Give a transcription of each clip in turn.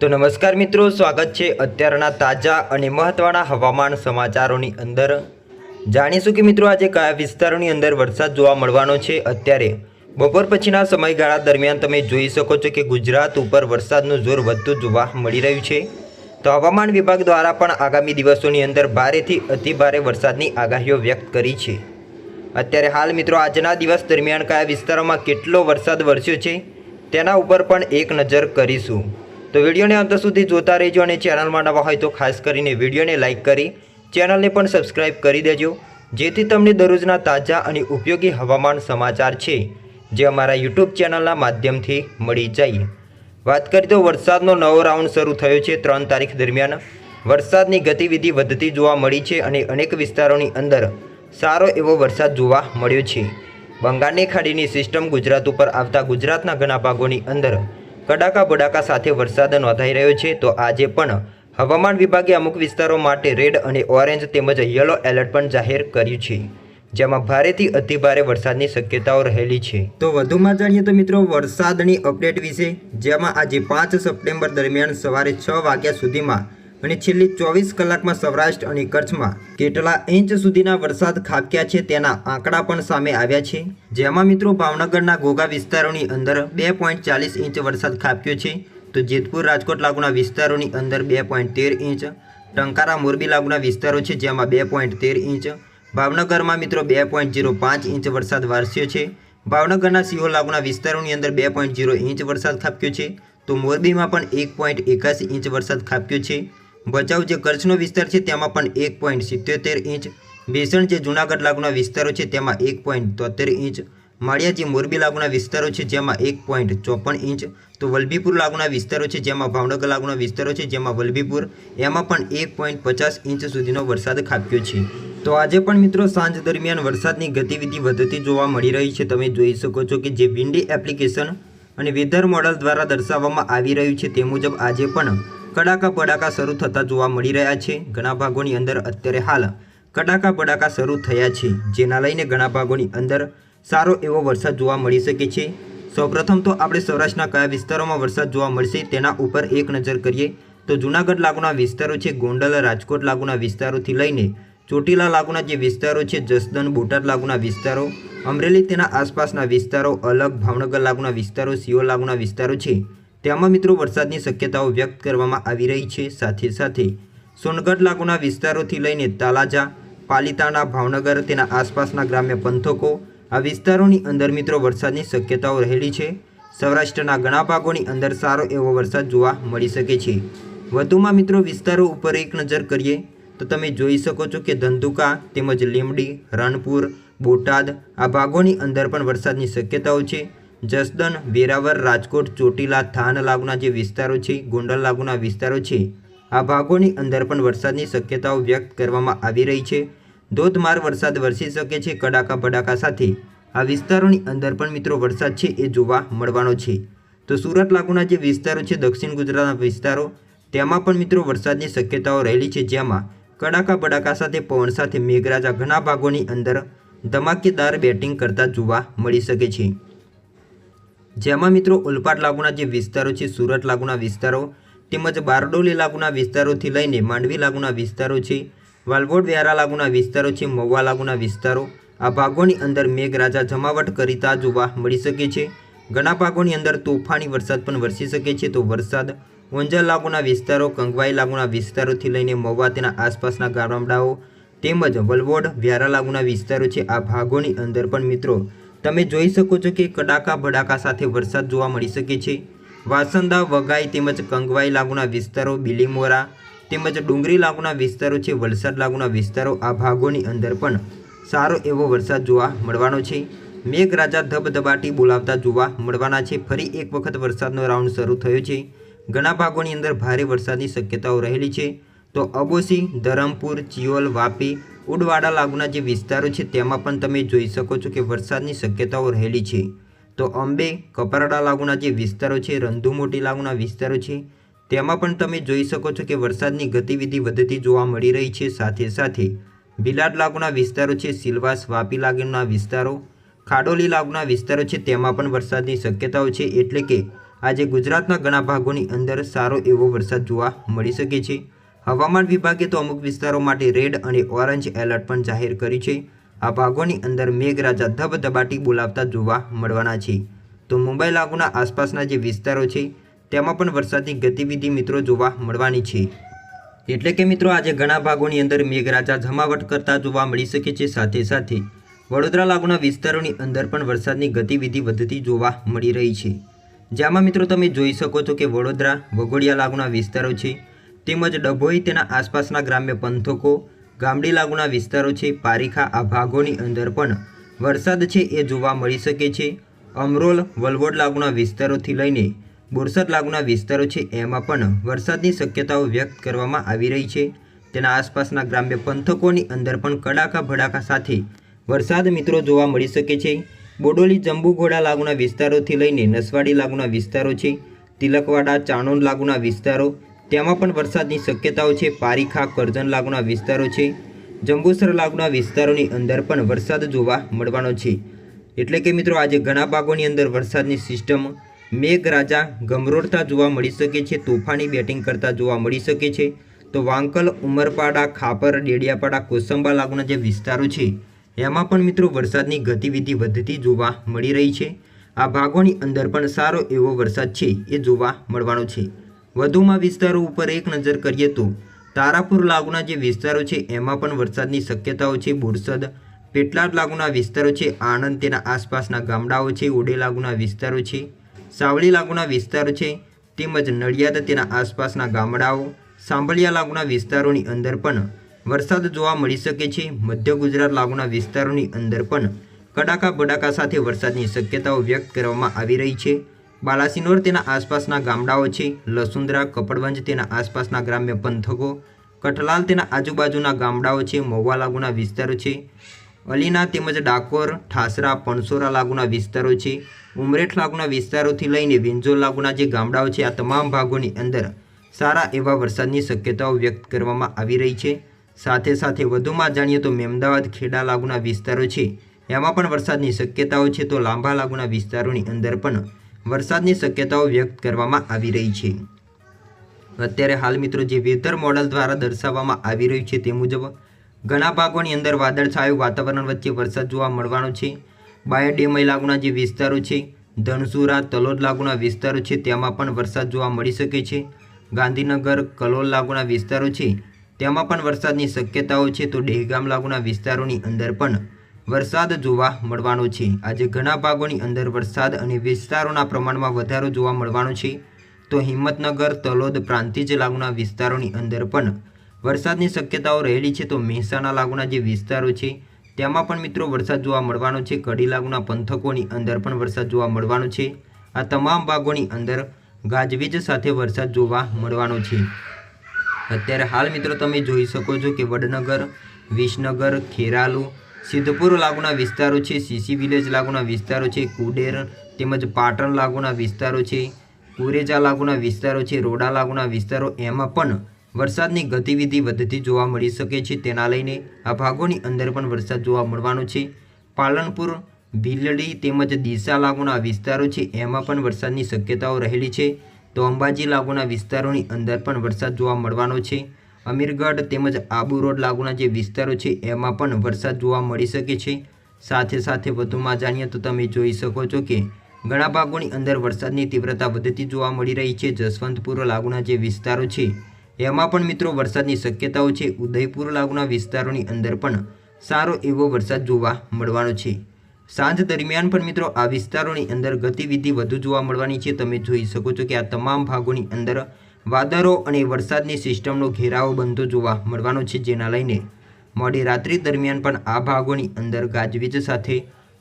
તો નમસ્કાર મિત્રો, સ્વાગત છે અત્યારના તાજા અને મહત્ત્વના હવામાન સમાચારોની અંદર. જાણીશું કે મિત્રો આજે કયા વિસ્તારોની અંદર વરસાદ જોવા મળવાનો છે? અત્યારે બપોર પછીના સમયગાળા દરમિયાન તમે જોઈ શકો છો કે ગુજરાત ઉપર વરસાદનું જોર વધતું જોવા મળી રહ્યું છે. તો હવામાન વિભાગ દ્વારા પણ આગામી દિવસોની અંદર ભારેથી અતિભારે વરસાદની આગાહીઓ વ્યક્ત કરી છે. અત્યારે હાલ મિત્રો આજના દિવસ દરમિયાન કયા વિસ્તારોમાં કેટલો વરસાદ વરસ્યો છે? તેના ઉપર પણ એક નજર કરીશું. તો વિડીયોને અંત સુધી જોતા રહેજો અને ચેનલમાં નવા હોય તો ખાસ કરીને વિડીયોને લાઇક કરી, ચેનલને પણ સબસ્ક્રાઇબ કરી દેજો, જેથી તમને દરરોજના તાજા અને ઉપયોગી હવામાન સમાચાર છે, જે અમારા યુટ્યુબ ચેનલના માધ્યમથી મળી જાય. વાત કરીએ તો વરસાદનો નવો રાઉન્ડ શરૂ થયો છે ત્રણ તારીખ દરમિયાન. વરસાદની ગતિવિધિ વધતી જોવા મળી છે અને અનેક વિસ્તારોની અંદર સારો એવો વરસાદ જોવા મળ્યો છે. બંગાળની ખાડીની સિસ્ટમ ગુજરાત ઉપર આવતા ગુજરાતના ઘણા ભાગોની અંદર કડાકા બડાકા સાથે વરસાદ નોંધાઈ રહ્યો છે, તો આજે પણ હવામાન વિભાગે અમુક વિસ્તારો માટે રેડ અને ઓરેન્જ તેમજ યલો એલર્ટ પણ જાહેર કર્યું છે, જેમાં ભારેથી અતિભારે વરસાદની શક્યતાઓ રહેલી છે. તો વધુમાં જાણીએ તો મિત્રો, વરસાદની અપડેટ વિશે, જેમાં આજે પાંચ સપ્ટેમ્બર દરમિયાન સવારે છ વાગ્યા સુધીમાં અને છેલ્લી ચોવીસ કલાકમાં સૌરાષ્ટ્ર અને કચ્છમાં કેટલા ઇંચ સુધીના વરસાદ ખાબક્યા છે તેના આંકડા પણ સામે આવ્યા છે. જેમાં મિત્રો ભાવનગરના ઘોઘા વિસ્તારોની અંદર બે પોઈન્ટ ચાલીસ ઇંચ વરસાદ ખાબક્યો છે. તો જેતપુર, રાજકોટ લાગુના વિસ્તારોની અંદર બે પોઈન્ટ તેર ઇંચ. ટંકારા, મોરબી લાગુના વિસ્તારો છે જેમાં બે પોઈન્ટ તેર ઇંચ. ભાવનગરમાં મિત્રો બે પોઈન્ટ જીરો પાંચ ઇંચ વરસાદ વરસ્યો છે. ભાવનગરના સિંહો લાગુના વિસ્તારોની અંદર બે પોઈન્ટ ઝીરો ઇંચ વરસાદ ખાબક્યો છે. તો મોરબીમાં પણ એક પોઈન્ટ એકાસી ઇંચ વરસાદ ખાબક્યો છે. ભચાઉ જે કચ્છનો વિસ્તાર છે, તેમાં પણ એક પોઈન્ટ સિત્તોતેર ઇંચ. બેસણ જે જૂનાગઢ લાગુના વિસ્તારો છે, તેમાં એક પોઈન્ટ તોતેર ઇંચ. માળિયા જે મોરબી લાગુના વિસ્તારો છે, જેમાં એક પોઈન્ટ ચોપન ઇંચ. તો વલભીપુર લાગુના વિસ્તારો છે, જેમાં ભાવનગર લાગુના વિસ્તારો છે, જેમાં વલભીપુર. એમાં પણ એક પોઈન્ટ પચાસ ઇંચ સુધીનો વરસાદ ખાબક્યો છે. તો આજે પણ મિત્રો સાંજ દરમિયાન વરસાદની ગતિવિધિ વધતી જોવા મળી રહી છે. તમે જોઈ શકો છો કે જે વિન્ડી એપ્લિકેશન અને વેધર મોડલ દ્વારા દર્શાવવામાં આવી રહ્યું છે, તે મુજબ આજે પણ કડાકા બડાકા શરૂ થતા જોવા મળી રહ્યા છે. ઘણા ભાગોની અંદર અત્યારે હાલ કડાકા બડાકા શરૂ થયા છે, જેના લઈને ઘણા ભાગોની અંદર સારો એવો વરસાદ જોવા મળી શકે છે. સૌપ્રથમ તો આપણે સૌરાષ્ટ્રના કયા વિસ્તારોમાં વરસાદ જોવા મળશે તેના ઉપર એક નજર કરીએ તો જૂનાગઢ લાગુના વિસ્તારો છે, ગોંડલ, રાજકોટ લાગુના વિસ્તારોથી લઈને ચોટીલા લાગુના જે વિસ્તારો છે જસદન બોટાદ લાગુના વિસ્તારો, અમરેલી તેના આસપાસના વિસ્તારો, અલગ, ભાવનગર લાગુના વિસ્તારો સિયોલ લાગુના વિસ્તારો છે. તેમાં મિત્રો વરસાદની શક્યતાઓ વ્યક્ત કરવામાં આવી રહી છે. સાથે સાથે સોનગઢ લાગુના વિસ્તારોથી લઈને તાલાજા, પાલિતાણા, ભાવનગર તેના આસપાસના ગ્રામ્ય પંથકો આ વિસ્તારોની અંદર મિત્રો વરસાદની શક્યતાઓ રહેલી છે. સૌરાષ્ટ્રના ઘણા ભાગોની અંદર સારો એવો વરસાદ જોવા મળી શકે છે. વધુમાં મિત્રો વિસ્તારો ઉપર એક નજર કરીએ તો તમે જોઈ શકો છો કે ધંધુકા તેમજ લીમડી રણપુર, બોટાદ આ ભાગોની અંદર પણ વરસાદની શક્યતાઓ છે. જસદન વેરાવર રાજકોટ, ચોટીલા, થાન લાગુના જે વિસ્તારો છે, ગોંડલ લાગુના વિસ્તારો છે, આ ભાગોની અંદર પણ વરસાદની શક્યતાઓ વ્યક્ત કરવામાં આવી રહી છે. ધોધમાર વરસાદ વરસી શકે છે કડાકા બડાકા સાથે. આ વિસ્તારોની અંદર પણ મિત્રો વરસાદ છે એ જોવા મળવાનો છે. તો સુરત લાગુના જે વિસ્તારો છે, દક્ષિણ ગુજરાતના વિસ્તારો, તેમાં પણ મિત્રો વરસાદની શક્યતાઓ રહેલી છે. જેમાં કડાકા બડાકા સાથે, પવન સાથે મેઘરાજા ઘણા ભાગોની અંદર ધમાકેદાર બેટિંગ કરતા જોવા મળી શકે છે. જેમાં મિત્રો ઓલપાડ લાગુના જે વિસ્તારો છે, સુરત લાગુના વિસ્તારો, તેમજ બારડોલી લાગુના વિસ્તારોથી લઈને માંડવી લાગુના વિસ્તારો છે, વાલવોડ વ્યારા લાગુના વિસ્તારો છે, મહુવા લાગુના વિસ્તારો, આ ભાગોની અંદર મેઘરાજા જમાવટ કરીતા જોવા મળી શકે છે. ઘણા ભાગોની અંદર તોફાની વરસાદ પણ વરસી શકે છે, તો વરસાદ ઓંજલ લાગુના વિસ્તારો, કંગવાઈ લાગુના વિસ્તારોથી લઈને મહુવા તેના આસપાસના ગામડાઓ તેમજ વલવોડ વ્યારા લાગુના વિસ્તારો છે, આ ભાગોની અંદર પણ મિત્રો તમે જોઈ શકો છો કે કડાકા ભડાકા સાથે વરસાદ જોવા મળી શકે છે. વાસંદા વગાઈ તેમજ કંગવાઈ લાગુના વિસ્તારો, બિલીમોરા તેમજ ડુંગરી લાગુના વિસ્તારો છે. વલસાડ લાગુના વિસ્તારો આ ભાગોની અંદર પણ સારો એવો વરસાદ જોવા મળવાનો છે. મેઘરાજા ધબધબાટી બોલાવતા જોવા મળવાના છે. ફરી એક વખત વરસાદનો રાઉન્ડ શરૂ થયો છે. ઘણા ભાગોની અંદર ભારે વરસાદની શક્યતાઓ રહેલી છે. તો અબોસી, ધરમપુર, ચિયોલ, વાપી ઉડવાડા લાગુના જે વિસ્તારો છે તેમાં પણ તમે જોઈ શકો છો કે વરસાદની શક્યતાઓ રહેલી છે. તો અંબે, કપરાડા લાગુના જે વિસ્તારો છે, રંધુમોટી લાગુના વિસ્તારો છે, તેમાં પણ તમે જોઈ શકો છો કે વરસાદની ગતિવિધિ વધતી જોવા મળી રહી છે. સાથે સાથે બિલાડ લાગુના વિસ્તારો છે સિલવાસ વાપી લાગુના વિસ્તારો, ખાડોલી લાગુના વિસ્તારો છે, તેમાં પણ વરસાદની શક્યતાઓ છે. એટલે કે આજે ગુજરાતના ઘણા ભાગોની અંદર સારો એવો વરસાદ જોવા મળી શકે છે. હવામાન વિભાગે તો અમુક વિસ્તારો માટે રેડ અને ઓરેન્જ એલર્ટ પણ જાહેર કર્યું છે. આ ભાગોની અંદર મેઘરાજા ધબધબાટી બોલાવતા જોવા મળવાના છે. તો મુંબઈ લાગુના આસપાસના જે વિસ્તારો છે, તેમાં પણ વરસાદની ગતિવિધિ મિત્રો જોવા મળવાની છે. એટલે કે મિત્રો, આજે ઘણા ભાગોની અંદર મેઘરાજા જમાવટ કરતા જોવા મળી શકે છે. સાથે સાથે વડોદરા લાગુના વિસ્તારોની અંદર પણ વરસાદની ગતિવિધિ વધતી જોવા મળી રહી છે. જેમાં મિત્રો તમે જોઈ શકો છો કે વડોદરા વઘોડિયા લાગુના વિસ્તારો છે તેમજ ડભોઈ તેના આસપાસના ગ્રામ્ય પંથકો, ગામડી લાગુના વિસ્તારો છે, પારીખા આ ભાગોની અંદર પણ વરસાદ છે એ જોવા મળી શકે છે. અમરોલ, વલવડ લાગુના વિસ્તારોથી લઈને બોરસદ લાગુના વિસ્તારો છે એમાં પણ વરસાદની શક્યતાઓ વ્યક્ત કરવામાં આવી રહી છે. તેના આસપાસના ગ્રામ્ય પંથકોની અંદર પણ કડાકા ભડાકા સાથે વરસાદ મિત્રો જોવા મળી શકે છે. બોડોલી, જંબુઘોડા લાગુના વિસ્તારોથી લઈને નસવાડી લાગુના વિસ્તારો છે. તિલકવાડા, ચાણોદ લાગુના વિસ્તારો તેમાં પણ વરસાદની શક્યતાઓ છે. પારીખા, કરજણ લાગુના વિસ્તારો છે. જંબુસર લાગુના વિસ્તારોની અંદર પણ વરસાદ જોવા મળવાનો છે. એટલે કે મિત્રો, આજે ઘણા ભાગોની અંદર વરસાદની સિસ્ટમ મેઘરાજા ગમરોડતા જોવા મળી શકે છે. તોફાની બેટિંગ કરતા જોવા મળી શકે છે. તો વાંકલ, ઉમરપાડા, ખાપર, ડેડિયાપાડા, કોસંબા લાગુના જે વિસ્તારો છે, એમાં પણ મિત્રો વરસાદની ગતિવિધિ વધતી જોવા મળી રહી છે. આ ભાગોની અંદર પણ સારો એવો વરસાદ છે એ જોવા મળવાનો છે. વધુમાં વિસ્તારો ઉપર એક નજર કરીએ તો તારાપુર લાગુના જે વિસ્તારો છે, એમાં પણ વરસાદની શક્યતાઓ છે, બોરસદ પેટલાદ લાગુના વિસ્તારો છે, આણંદ તેના આસપાસના ગામડાઓ છે ઓડે લાગુના વિસ્તારો છે, સાવલી લાગુના વિસ્તારો છે, તેમજ નડિયાદ તેના આસપાસના ગામડાઓ, સાંભળિયા લાગુના વિસ્તારોની અંદર પણ વરસાદ જોવા મળી શકે છે, મધ્ય ગુજરાત લાગુના વિસ્તારોની અંદર પણ કડાકા બડાકા સાથે વરસાદની શક્યતાઓ વ્યક્ત કરવામાં આવી રહી છે. બાલાસિનોર તેના આસપાસના ગામડાઓ છે, લસુંદરા, કપડવંજ તેના આસપાસના ગ્રામ્ય પંથકો, કઠલાલ તેના આજુબાજુના ગામડાઓ છે, મહુવા લાગુના વિસ્તારો છે, અલીના તેમજ ડાકોર, ઠાસરા, પણસોરા લાગુના વિસ્તારો છે, ઉમરેઠ લાગુના વિસ્તારોથી લઈને વિંજોર લાગુના જે ગામડાઓ છે, આ તમામ ભાગોની અંદર સારા એવા વરસાદની શક્યતાઓ વ્યક્ત કરવામાં આવી રહી છે. સાથે સાથે વધુમાં જાણીએ તો મેમદાવાદ, ખેડા લાગુના વિસ્તારો છે, એમાં પણ વરસાદની શક્યતાઓ છે, તો લાંબા લાગુના વિસ્તારોની અંદર પણ વરસાદની શક્યતાઓ વ્યક્ત કરવામાં આવી રહી છે. અત્યારે હાલ મિત્રો જે વેધર મોડલ દ્વારા દર્શાવવામાં આવી રહ્યું છે તે મુજબ ઘણા ભાગોની અંદર વાદળછાયું વાતાવરણ વચ્ચે વરસાદ જોવા મળવાનો છે. બાયોડેમય લાગુના જે વિસ્તારો છે, ધનસુરા, તલોદ લાગુના વિસ્તારો છે, તેમાં પણ વરસાદ જોવા મળી શકે છે. ગાંધીનગર, કલોલ લાગુના વિસ્તારો છે, તેમાં પણ વરસાદની શક્યતાઓ છે તો દહેગામ લાગુના વિસ્તારોની અંદર પણ વરસાદ જોવા મળવાનો છે. આજે ઘણા ભાગોની અંદર વરસાદ અને વિસ્તારોના પ્રમાણમાં વધારો જોવા મળવાનો છે. તો હિંમતનગર, તલોદ પ્રાંતિજ લાગુના વિસ્તારોની અંદર પણ વરસાદની શક્યતાઓ રહેલી છે. તો મહેસાણા લાગુના જે વિસ્તારો છે તેમાં પણ મિત્રો વરસાદ જોવા મળવાનો છે. કડી લાગુના પંથકોની અંદર પણ વરસાદ જોવા મળવાનો છે. આ તમામ ભાગોની અંદર ગાજવીજ સાથે વરસાદ જોવા મળવાનો છે. અત્યારે હાલ મિત્રો તમે જોઈ શકો છો કે વડનગર, વિસનગર, ખેરાલુ સિદ્ધપુર લાગુના વિસ્તારો છે, સીસી વિલેજ લાગુના વિસ્તારો છે, કુડેર તેમજ પાટણ લાગુના વિસ્તારો છે કુરેજા લાગુના વિસ્તારો છે, રોડા લાગુના વિસ્તારો, એમાં પણ વરસાદની ગતિવિધિ વધતી જોવા મળી શકે છે. તેના લઈને આ ભાગોની અંદર પણ વરસાદ જોવા મળવાનો છે. પાલનપુર, ભીલડી તેમજ દિશા લાગુના વિસ્તારો છે, એમાં પણ વરસાદની શક્યતાઓ રહેલી છે. તો અંબાજી લાગુના વિસ્તારોની અંદર પણ વરસાદ જોવા મળવાનો છે. અમીરગઢ તેમજ આબુ રોડ લાગુના જે વિસ્તારો છે, એમાં પણ વરસાદ જોવા મળી શકે છે. સાથે સાથે વધુમાં જાણીએ તો તમે જોઈ શકો છો કે ઘણા ભાગોની અંદર વરસાદની તીવ્રતા વધતી જોવા મળી રહી છે. જસવંતપુર લાગુના જે વિસ્તારો છે, એમાં પણ મિત્રો વરસાદની શક્યતાઓ છે. ઉદયપુર લાગુના વિસ્તારોની અંદર પણ સારો એવો વરસાદ જોવા મળવાનો છે. સાંજ દરમિયાન પણ મિત્રો આ વિસ્તારોની અંદર ગતિવિધિ વધુ જોવા મળવાની છે. તમે જોઈ શકો છો કે આ તમામ ભાગોની અંદર વાદળો અને વરસાદની સિસ્ટમનો ઘેરાવો બનતો જોવા મળવાનો છે, જેના લઈને મોડી રાત્રિ દરમિયાન પણ આ ભાગોની અંદર ગાજવીજ સાથે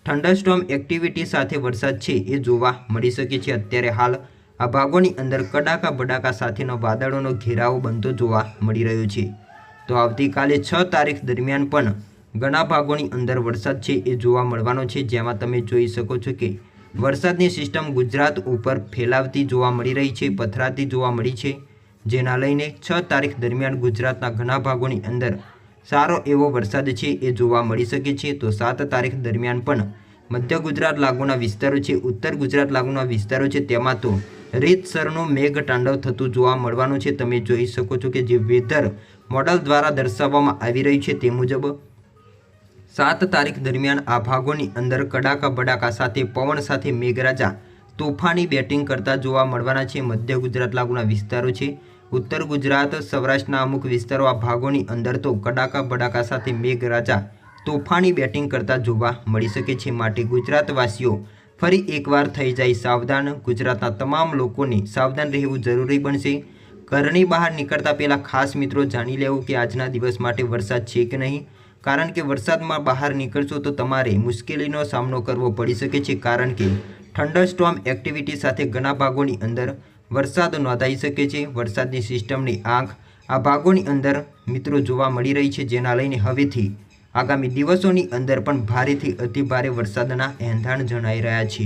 થંડરસ્ટોમ એક્ટિવિટી સાથે વરસાદ છે એ જોવા મળી શકે છે. અત્યારે હાલ આ ભાગોની અંદર કડાકા બડાકા સાથેનો વાદળોનો ઘેરાવો બનતો જોવા મળી રહ્યો છે. તો આવતીકાલે છ તારીખ દરમિયાન પણ ઘણા ભાગોની અંદર વરસાદ છે એ જોવા મળવાનો છે, જેમાં તમે જોઈ શકો છો કે વરસાદની સિસ્ટમ ગુજરાત ઉપર ફેલાવતી જોવા મળી રહી છે, પથરાતી જોવા મળી છે, જેના લઈને છ તારીખ દરમિયાન ગુજરાતના ઘણા ભાગોની અંદર સારો એવો વરસાદ છે એ જોવા મળી શકે છે. તો સાત તારીખ દરમિયાન પણ મધ્ય ગુજરાત લાગુના વિસ્તારો છે, ઉત્તર ગુજરાત લાગુના વિસ્તારો છે, તેમાં તો રીતસરનું મેઘ તાંડવ થતું જોવા મળવાનું છે. તમે જોઈ શકો છો કે જે વેધર મોડલ દ્વારા દર્શાવવામાં આવી રહ્યું છે તે મુજબ સાત તારીખ દરમિયાન આ ભાગોની અંદર કડાકા બડાકા સાથે પવન સાથે મેઘરાજા તોફાની બેટિંગ કરતા જોવા મળવાના છે. મધ્ય ગુજરાત લાગુના વિસ્તારો છે. ઉત્તર ગુજરાત, સૌરાષ્ટ્રના અમુક વિસ્તારો આ ભાગોની અંદર તો કડાકા બડાકા સાથે મેઘરાજા તોફાની બેટિંગ કરતા જોવા મળી શકે છે. માટે ગુજરાતવાસીઓ ફરી એકવાર થઈ જાય સાવધાન. ગુજરાતના તમામ લોકોને સાવધાન રહેવું જરૂરી બનશે. ઘરની બહાર નીકળતા પહેલાં ખાસ મિત્રો જાણી લેવું કે આજના દિવસ માટે વરસાદ છે કે નહીં? કારણ કે વરસાદમાં બહાર નીકળશો તો તમારે મુશ્કેલીનો સામનો કરવો પડી શકે છે. કારણ કે થંડરસ્ટોર્મ એક્ટિવિટી સાથે ઘણા ભાગોની અંદર વરસાદ નોંધાઈ શકે છે. વરસાદની સિસ્ટમની આંખ આ ભાગોની અંદર મિત્રો જોવા મળી રહી છે, જેના લઈને હવેથી આગામી દિવસોની અંદર પણ ભારેથી અતિભારે વરસાદના એંધાણ જણાઈ રહ્યા છે.